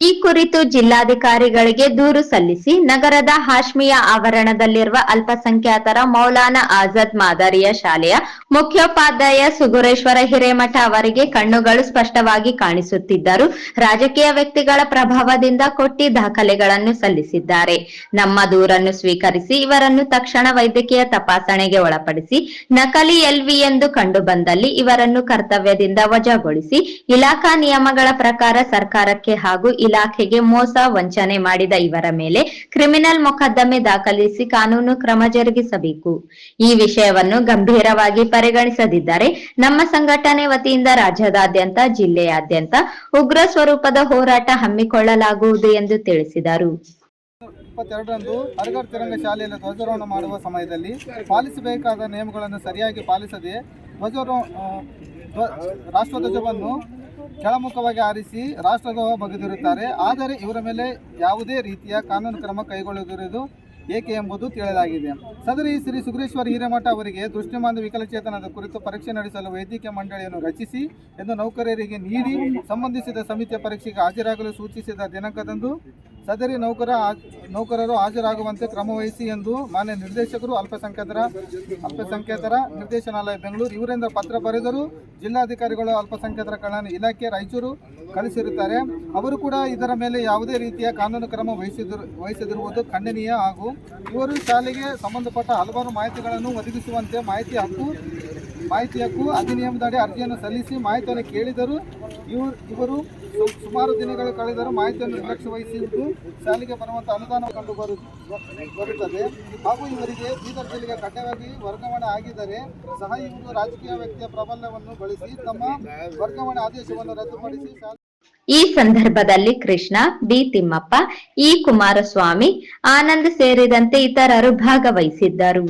ಈ ಕುರಿತು ಜಿಲ್ಲಾಧಿಕಾರಿಗಳಿಗೆ ದೂರು ಸಲ್ಲಿಸಿ ನಗರದ ಹಾಶ್ಮಿಯ ಆವರಣದಲ್ಲಿರುವ ಅಲ್ಪಸಂಖ್ಯಾತರ ಮೌಲಾನಾ ಆಜಾದ್ ಮಾದರಿಯ ಶಾಲೆಯ ಮುಖ್ಯೋಪಾಧ್ಯಾಯ ಸುಗುರೇಶ್ವರ ಹಿರೇಮಠ ಅವರಿಗೆ ಕಣ್ಣುಗಳು ಸ್ಪಷ್ಟವಾಗಿ ಕಾಣಿಸುತ್ತಿದ್ದರು. ರಾಜಕೀಯ ವ್ಯಕ್ತಿಗಳ ಪ್ರಭಾವದಿಂದ ಕೊಟ್ಟಿ ದಾಖಲೆಗಳನ್ನು ಸಲ್ಲಿಸಿದ್ದಾರೆ. ನಮ್ಮ ದೂರನ್ನು ಸ್ವೀಕರಿಸಿ ಇವರನ್ನು ತಕ್ಷಣ ವೈದ್ಯಕೀಯ ತಪಾಸಣೆಗೆ ಒಳಪಡಿಸಿ ನಕಲಿ ಎಲ್ವಿ ಎಂದು ಕಂಡು ಬಂದಲ್ಲಿ ಇವರನ್ನು ಕರ್ತವ್ಯದಿಂದ ವಜಾಗೊಳಿಸಿ ಇಲಾಖಾ ನಿಯಮಗಳ ಪ್ರಕಾರ ಸರ್ಕಾರಕ್ಕೆ ಹಾಗೂ ಇಲಾಖೆಗೆ ಮೋಸ ವಂಚನೆ ಮಾಡಿದ ಇವರ ಮೇಲೆ ಕ್ರಿಮಿನಲ್ ಮೊಕದ್ದಮೆ ದಾಖಲಿಸಿ ಕಾನೂನು ಕ್ರಮ ಜರುಗಿಸಬೇಕು. ಈ ವಿಷಯವನ್ನು ಗಂಭೀರವಾಗಿ ಪರಿಗಣಿಸದಿದ್ದರೆ ನಮ್ಮ ಸಂಘಟನೆ ವತಿಯಿಂದ ರಾಜ್ಯದಾದ್ಯಂತ, ಜಿಲ್ಲೆಯಾದ್ಯಂತ ಉಗ್ರ ಸ್ವರೂಪದ ಹೋರಾಟ ಹಮ್ಮಿಕೊಳ್ಳಲಾಗುವುದು ಎಂದು ತಿಳಿಸಿದರು. ಇಪ್ಪತ್ತೆರಡರಂದು ಅರಗರ್ ತಿರಂಗ ಶಾಲೆಯಲ್ಲಿ ಧ್ವಜಾರೋಹಣ ಮಾಡುವ ಸಮಯದಲ್ಲಿ ಪಾಲಿಸಬೇಕಾದ ನಿಯಮಗಳನ್ನು ಸರಿಯಾಗಿ ಪಾಲಿಸದೆ ಧ್ವಜಾರೋಹ ರಾಷ್ಟ್ರಧ್ವಜವನ್ನು ಕೆಳಮುಖವಾಗಿ ಆರಿಸಿ ರಾಷ್ಟ್ರದ್ರೋಹ ಬಗೆದಿರುತ್ತಾರೆ. ಆದರೆ ಇವರ ಮೇಲೆ ಯಾವುದೇ ರೀತಿಯ ಕಾನೂನು ಕ್ರಮ ಕೈಗೊಳ್ಳದಿರುವುದು ಏಕೆ ಎಂಬುದು ತಿಳಿದಾಗಿದೆ ಸದರಿ ಶ್ರೀ ಸುಗ್ರೇಶ್ವರ ಹಿರೇಮಠ ಅವರಿಗೆ ದೃಷ್ಟಿಮಾಂದ ವಿಕಲಚೇತನದ ಕುರಿತು ಪರೀಕ್ಷೆ ನಡೆಸಲು ವೈದ್ಯಕೀಯ ಮಂಡಳಿಯನ್ನು ರಚಿಸಿ ಎಂದು ನೌಕರರಿಗೆ ನೀಡಿ, ಸಂಬಂಧಿಸಿದ ಸಮಿತಿಯ ಪರೀಕ್ಷೆಗೆ ಹಾಜರಾಗಲು ಸೂಚಿಸಿದ ದಿನಾಂಕದಂದು ಸದರಿ ನೌಕರ ನೌಕರರು ಹಾಜರಾಗುವಂತೆ ಕ್ರಮವಹಿಸಿ ಎಂದು ಮಾನ್ಯ ನಿರ್ದೇಶಕರು, ಅಲ್ಪಸಂಖ್ಯಾತರ ಅಲ್ಪಸಂಖ್ಯಾತರ ನಿರ್ದೇಶನಾಲಯ ಬೆಂಗಳೂರು ಇವರಿಂದ ಪತ್ರ ಬರೆದರೂ ಜಿಲ್ಲಾಧಿಕಾರಿಗಳು ಅಲ್ಪಸಂಖ್ಯಾತರ ಕಲ್ಯಾಣ ಇಲಾಖೆ ರಾಯಚೂರು ಕಳಿಸಿರುತ್ತಾರೆ. ಅವರು ಕೂಡ ಇದರ ಮೇಲೆ ಯಾವುದೇ ರೀತಿಯ ಕಾನೂನು ಕ್ರಮ ವಹಿಸಿದಿರು, ವಹಿಸದಿರುವುದು ಖಂಡನೀಯ ಹಾಗೂ ಇವರು ಶಾಲೆಗೆ ಸಂಬಂಧಪಟ್ಟ ಹಲವಾರು ಮಾಹಿತಿಗಳನ್ನು ಒದಗಿಸುವಂತೆ ಮಾಹಿತಿ ಹಕ್ಕು ಮಾಹಿತಿ ಹಕ್ಕು ಅಧಿನಿಯಮದಡಿ ಅರ್ಜಿಯನ್ನು ಸಲ್ಲಿಸಿ ಮಾಹಿತಿಯನ್ನು ಕೇಳಿದರು ಇವರು ಇವರು ಸುಮಾರು ದಿನಗಳು ಕಳೆದರೂ ಮಾಹಿತಿಯನ್ನು ನಿರ್ಲಕ್ಷ್ಯ ವಹಿಸಿದ್ದು ಶಾಲೆಗೆ ಬರುವಂಥ ಅನುದಾನ ಕಂಡು ಬರು ಬರುತ್ತದೆ. ಹಾಗೂ ಇವರಿಗೆ ಬೀದರ್ ಜಿಲ್ಲೆಗೆ ಕಡ್ಡಾಯವಾಗಿ ವರ್ಗಾವಣೆ ಆಗಿದ್ದರೆ ಸಹ ಇವರು ರಾಜಕೀಯ ವ್ಯಕ್ತಿಯ ಪ್ರಬಲವನ್ನು ಬಳಸಿ ತಮ್ಮ ವರ್ಗಾವಣೆ ಆದೇಶವನ್ನು ರದ್ದುಪಡಿಸಿ ಈ ಸಂದರ್ಭದಲ್ಲಿ ಕೃಷ್ಣ, ಬಿ ತಿಮ್ಮಪ್ಪ, ಇ ಕುಮಾರಸ್ವಾಮಿ, ಆನಂದ್ ಸೇರಿದಂತೆ ಇತರರು ಭಾಗವಹಿಸಿದ್ದರು.